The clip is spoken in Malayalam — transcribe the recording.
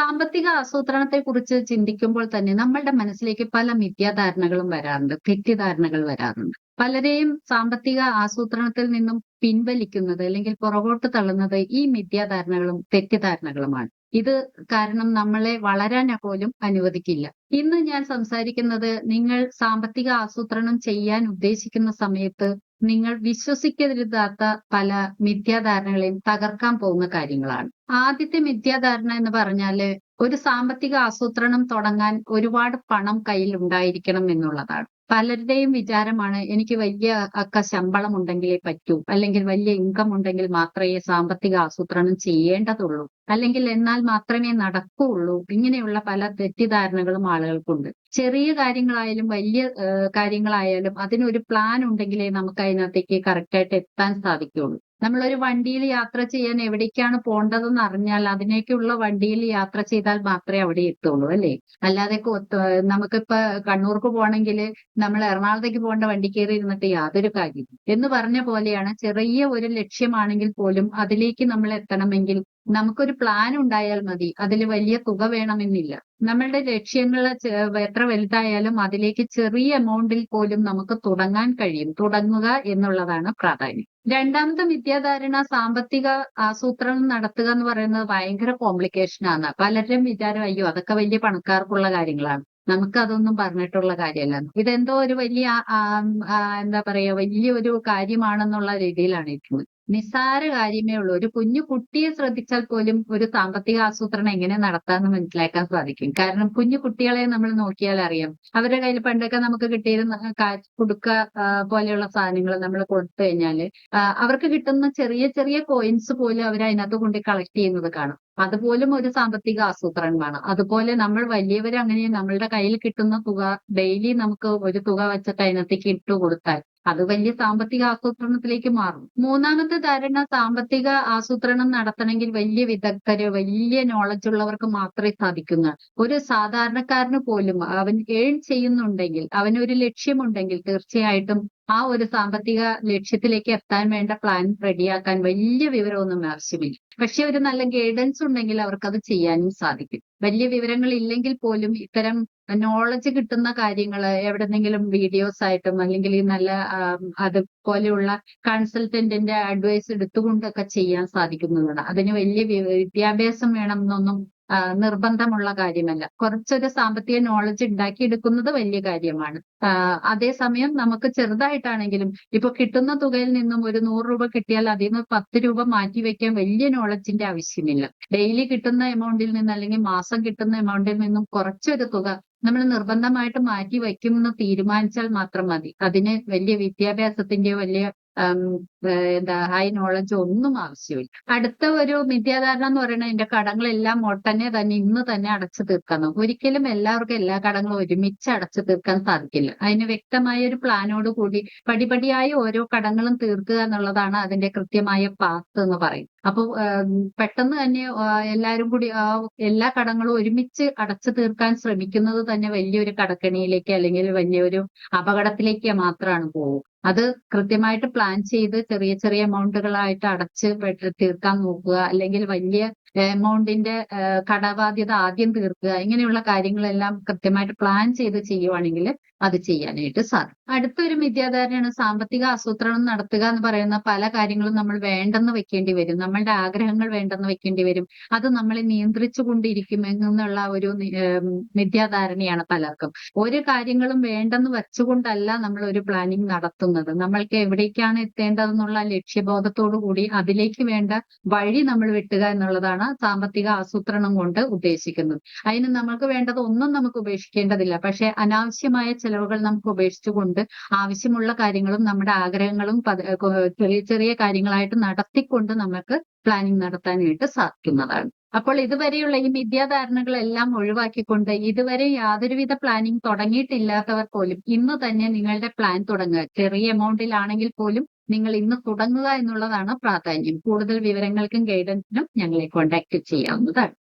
സാമ്പത്തിക ആസൂത്രണത്തെ കുറിച്ച് ചിന്തിക്കുമ്പോൾ തന്നെ നമ്മളുടെ മനസ്സിലേക്ക് പല മിഥ്യാധാരണകളും വരാറുണ്ട് തെറ്റിദ്ധാരണകൾ വരാറുണ്ട്. പലരെയും സാമ്പത്തിക ആസൂത്രണത്തിൽ നിന്നും പിൻവലിക്കുന്നത് അല്ലെങ്കിൽ പുറകോട്ട് തള്ളുന്നത് ഈ മിഥ്യാധാരണകളും തെറ്റിദ്ധാരണകളുമാണ്. ഇത് കാരണം നമ്മളെ വളരാൻ പോലും അനുവദിക്കില്ല. ഇന്ന് ഞാൻ സംസാരിക്കുന്നത് നിങ്ങൾ സാമ്പത്തിക ആസൂത്രണം ചെയ്യാൻ ഉദ്ദേശിക്കുന്ന സമയത്ത് നിങ്ങൾ വിശ്വസിക്കരുതാത്ത പല മിഥ്യാധാരണകളെയും തകർക്കാൻ പോകുന്ന കാര്യങ്ങളാണ്. ആദ്യത്തെ മിഥ്യാധാരണ എന്ന് പറഞ്ഞാൽ ഒരു സാമ്പത്തിക ആസൂത്രണം തുടങ്ങാൻ ഒരുപാട് പണം കയ്യിൽ ഉണ്ടായിരിക്കണം എന്നുള്ളതാണ്. പലരുടെയും വിചാരമാണ് എനിക്ക് വലിയ അക്ക ശമ്പളം ഉണ്ടെങ്കിലേ പറ്റൂ. അല്ലെങ്കിൽ വലിയ ഇൻകം ഉണ്ടെങ്കിൽ മാത്രമേ സാമ്പത്തിക ആസൂത്രണം ചെയ്യേണ്ടതുള്ളൂ. അല്ലെങ്കിൽ എന്നാൽ മാത്രമേ നടക്കുകയുള്ളൂ ഇങ്ങനെയുള്ള പല തെറ്റിദ്ധാരണകളും ആളുകൾക്കുണ്ട്. ചെറിയ കാര്യങ്ങളായാലും വലിയ കാര്യങ്ങളായാലും അതിനൊരു പ്ലാൻ ഉണ്ടെങ്കിലേ നമുക്ക് അതിനകത്തേക്ക് കറക്റ്റായിട്ട് എത്താൻ സാധിക്കുകയുള്ളൂ. നമ്മളൊരു വണ്ടിയിൽ യാത്ര ചെയ്യാൻ എവിടേക്കാണ് പോണ്ടതെന്ന് അറിഞ്ഞാൽ അതിനേക്കുള്ള വണ്ടിയിൽ യാത്ര ചെയ്താൽ മാത്രമേ അവിടെ എത്തുള്ളൂ അല്ലേ? അല്ലാതെ നമുക്കിപ്പോ കണ്ണൂർക്ക് പോകണമെങ്കിൽ നമ്മൾ എറണാകുളത്തേക്ക് പോകേണ്ട വണ്ടി കയറി ഇരുന്നിട്ട് യാതൊരു കാര്യം എന്ന് പറഞ്ഞ പോലെയാണ് ചെറിയ ഒരു ലക്ഷ്യമാണെങ്കിൽ പോലും അതിലേക്ക് നമ്മൾ എത്തണമെങ്കിൽ നമുക്കൊരു പ്ലാൻ ഉണ്ടായാൽ മതി. അതിൽ വലിയ തുക വേണമെന്നില്ല. നമ്മളുടെ ലക്ഷ്യങ്ങൾ എത്ര വലുതായാലും അതിലേക്ക് ചെറിയ എമൗണ്ടിൽ പോലും നമുക്ക് തുടങ്ങാൻ കഴിയും. തുടങ്ങുക എന്നുള്ളതാണ് പ്രാധാന്യം. രണ്ടാമത്തെ വിദ്യാധാരണ സാമ്പത്തിക ആസൂത്രണം നടത്തുക എന്ന് പറയുന്നത് ഭയങ്കര കോംപ്ലിക്കേഷൻ ആണ്. പലരും വിചാരം അയ്യോ അതൊക്കെ വലിയ പണക്കാർക്കുള്ള കാര്യങ്ങളാണ്. നമുക്ക് അതൊന്നും പറഞ്ഞിട്ടുള്ള കാര്യമല്ല. ഇതെന്തോ ഒരു വലിയ എന്താ പറയാ വലിയൊരു കാര്യമാണെന്നുള്ള രീതിയിലാണ് ഇരിക്കുന്നത്. നിസ്സാര കാര്യമേ ഉള്ളൂ. ഒരു കുഞ്ഞു കുട്ടിയെ ശ്രദ്ധിച്ചാൽ പോലും ഒരു സാമ്പത്തിക ആസൂത്രണം എങ്ങനെ നടത്താമെന്ന് മനസ്സിലാക്കാൻ സാധിക്കും. കാരണം കുഞ്ഞു കുട്ടികളെ നമ്മൾ നോക്കിയാൽ അറിയാം. അവരുടെ കയ്യിൽ പണ്ടൊക്കെ നമുക്ക് കിട്ടിയിരുന്ന കുടുക്ക പോലെയുള്ള സാധനങ്ങൾ നമ്മൾ കൊടുത്തു കഴിഞ്ഞാൽ അവർക്ക് കിട്ടുന്ന ചെറിയ ചെറിയ കോയിൻസ് പോലും അവർ അതിനകത്ത് കൊണ്ട് കളക്ട് ചെയ്യുന്നത് കാണും. അതുപോലും ഒരു സാമ്പത്തിക ആസൂത്രണമാണ്. അതുപോലെ നമ്മൾ വലിയവർ അങ്ങനെ നമ്മളുടെ കയ്യിൽ കിട്ടുന്ന തുക ഡെയിലി നമുക്ക് ഒരു തുക വെച്ചിട്ട് അതിനകത്തേക്ക് ഇട്ടു കൊടുത്താൽ അത് വലിയ സാമ്പത്തിക ആസൂത്രണത്തിലേക്ക് മാറും. മൂന്നാമത്തെ ധാരണ സാമ്പത്തിക ആസൂത്രണം നടത്തണമെങ്കിൽ വലിയ വിദഗ്ധര് വലിയ നോളജ് ഉള്ളവർക്ക് മാത്രമേ സാധിക്കുന്ന. ഒരു സാധാരണക്കാരന് പോലും അവൻ ഏൺ ചെയ്യുന്നുണ്ടെങ്കിൽ അവനൊരു ലക്ഷ്യമുണ്ടെങ്കിൽ തീർച്ചയായിട്ടും ആ ഒരു സാമ്പത്തിക ലക്ഷ്യത്തിലേക്ക് എത്താൻ വേണ്ട പ്ലാൻ റെഡിയാക്കാൻ വലിയ വിവരമൊന്നും ആവശ്യമില്ല. പക്ഷെ ഒരു നല്ല ഗൈഡൻസ് ഉണ്ടെങ്കിൽ അവർക്ക് അത് ചെയ്യാനും സാധിക്കും. വലിയ വിവരങ്ങൾ ഇല്ലെങ്കിൽ പോലും ഇത്തരം നോളജ് കിട്ടുന്ന കാര്യങ്ങൾ എവിടെന്നെങ്കിലും വീഡിയോസ് ആയിട്ടും അല്ലെങ്കിൽ നല്ല അതുപോലെയുള്ള കൺസൾട്ടന്റിന്റെ അഡ്വൈസ് എടുത്തുകൊണ്ടൊക്കെ ചെയ്യാൻ സാധിക്കുന്നതാണ്. അതിന് വലിയ വിദ്യാഭ്യാസം വേണം എന്നൊന്നും നിർബന്ധമുള്ള കാര്യമല്ല. കുറച്ചൊരു സാമ്പത്തിക നോളജ് ഉണ്ടാക്കിയെടുക്കുന്നത് വലിയ കാര്യമാണ്. അതേസമയം നമുക്ക് ചെറുതായിട്ടാണെങ്കിലും ഇപ്പൊ കിട്ടുന്ന തുകയിൽ നിന്നും ഒരു നൂറ് രൂപ കിട്ടിയാൽ അതിൽ നിന്ന് പത്ത് രൂപ മാറ്റി വെക്കാൻ വലിയ നോളജിന്റെ ആവശ്യമില്ല. ഡെയിലി കിട്ടുന്ന എമൗണ്ടിൽ നിന്ന് അല്ലെങ്കിൽ മാസം കിട്ടുന്ന എമൗണ്ടിൽ നിന്നും കുറച്ചൊരു തുക നമ്മൾ നിർബന്ധമായിട്ട് മാറ്റി വയ്ക്കുമെന്ന് തീരുമാനിച്ചാൽ മാത്രം മതി. അതിന് വലിയ വിദ്യാഭ്യാസത്തിന്റെയോ വലിയ എന്താ ഹൈ നോളജ് ഒന്നും ആവശ്യമില്ല. അടുത്ത ഒരു മിഥ്യാധാരണ എന്ന് പറയുന്നത് എന്റെ കടങ്ങളെല്ലാം ഒട്ടനെ തന്നെ ഇന്ന് തന്നെ അടച്ചു തീർക്കണം. ഒരിക്കലും എല്ലാവർക്കും എല്ലാ കടങ്ങളും ഒരുമിച്ച് അടച്ചു തീർക്കാൻ സാധിക്കില്ല. അതിന് വ്യക്തമായ ഒരു പ്ലാനോട് കൂടി പടിപടിയായി ഓരോ കടങ്ങളും തീർക്കുക എന്നുള്ളതാണ് അതിന്റെ കൃത്യമായ പാത്ത് എന്ന് പറയുന്നത്. അപ്പോൾ പെട്ടെന്ന് തന്നെ എല്ലാവരും കൂടി എല്ലാ കടങ്ങളും ഒരുമിച്ച് അടച്ചു തീർക്കാൻ ശ്രമിക്കുന്നത് തന്നെ വലിയൊരു കടക്കണിയിലേക്ക് അല്ലെങ്കിൽ വലിയൊരു അപകടത്തിലേക്ക് മാത്രമാണ് പോകും അത് കൃത്യമായിട്ട് പ്ലാൻ ചെയ്ത് ചെറിയ ചെറിയ എമൗണ്ടുകളായിട്ട് അടച്ച് തീർക്കാൻ നോക്കുക. അല്ലെങ്കിൽ വലിയ എമൗണ്ടിന്റെ കടബാധ്യത ആദ്യം തീർക്കുക. ഇങ്ങനെയുള്ള കാര്യങ്ങളെല്ലാം കൃത്യമായിട്ട് പ്ലാൻ ചെയ്ത് ചെയ്യുവാണെങ്കിൽ അത് ചെയ്യാനായിട്ട് സാധിക്കും. അടുത്തൊരു മിഥ്യാധാരണയാണ് സാമ്പത്തിക ആസൂത്രണം നടത്തുക എന്ന് പറയുന്ന പല കാര്യങ്ങളും നമ്മൾ വേണ്ടെന്ന് വെക്കേണ്ടി വരും. നമ്മളുടെ ആഗ്രഹങ്ങൾ വേണ്ടെന്ന് വെക്കേണ്ടി വരും. അത് നമ്മളെ നിയന്ത്രിച്ചു കൊണ്ടിരിക്കും എന്നുള്ള ഒരു മിഥ്യാധാരണയാണ് പലർക്കും. ഒരു കാര്യങ്ങളും വേണ്ടെന്ന് വെച്ചുകൊണ്ടല്ല നമ്മൾ ഒരു പ്ലാനിങ് നടത്തുന്നത്. നമ്മൾക്ക് എവിടേക്കാണ് എത്തേണ്ടതെന്നുള്ള ലക്ഷ്യബോധത്തോടു കൂടി അതിലേക്ക് വേണ്ട വഴി നമ്മൾ വെട്ടുക എന്നുള്ളതാണ് സാമ്പത്തിക ആസൂത്രണം കൊണ്ട് ഉദ്ദേശിക്കുന്നത്. അതിന് നമ്മൾക്ക് വേണ്ടത് ഒന്നും നമുക്ക് ഉപേക്ഷിക്കേണ്ടതില്ല. പക്ഷെ അനാവശ്യമായ ചെലവുകൾ നമുക്ക് ഉപേക്ഷിച്ചുകൊണ്ട് ആവശ്യമുള്ള കാര്യങ്ങളും നമ്മുടെ ആഗ്രഹങ്ങളും ചെറിയ ചെറിയ കാര്യങ്ങളായിട്ട് നടത്തിക്കൊണ്ട് നമുക്ക് പ്ലാനിങ് നടത്താനായിട്ട് സാധിക്കുന്നതാണ്. അപ്പോൾ ഇതുവരെയുള്ള ഈ മിഥ്യാധാരണകളെല്ലാം ഒഴിവാക്കിക്കൊണ്ട് ഇതുവരെ യാതൊരുവിധ പ്ലാനിങ് തുടങ്ങിയിട്ടില്ലാത്തവർ പോലും ഇന്ന് തന്നെ നിങ്ങളുടെ പ്ലാൻ തുടങ്ങുക. ചെറിയ എമൗണ്ടിലാണെങ്കിൽ പോലും നിങ്ങൾ ഇന്ന് തുടങ്ങുക എന്നുള്ളതാണ് പ്രാധാന്യം. കൂടുതൽ വിവരങ്ങൾക്കും ഗൈഡൻസിനും ഞങ്ങളെ കോൺടാക്ട് ചെയ്യാവുന്നതാണ്.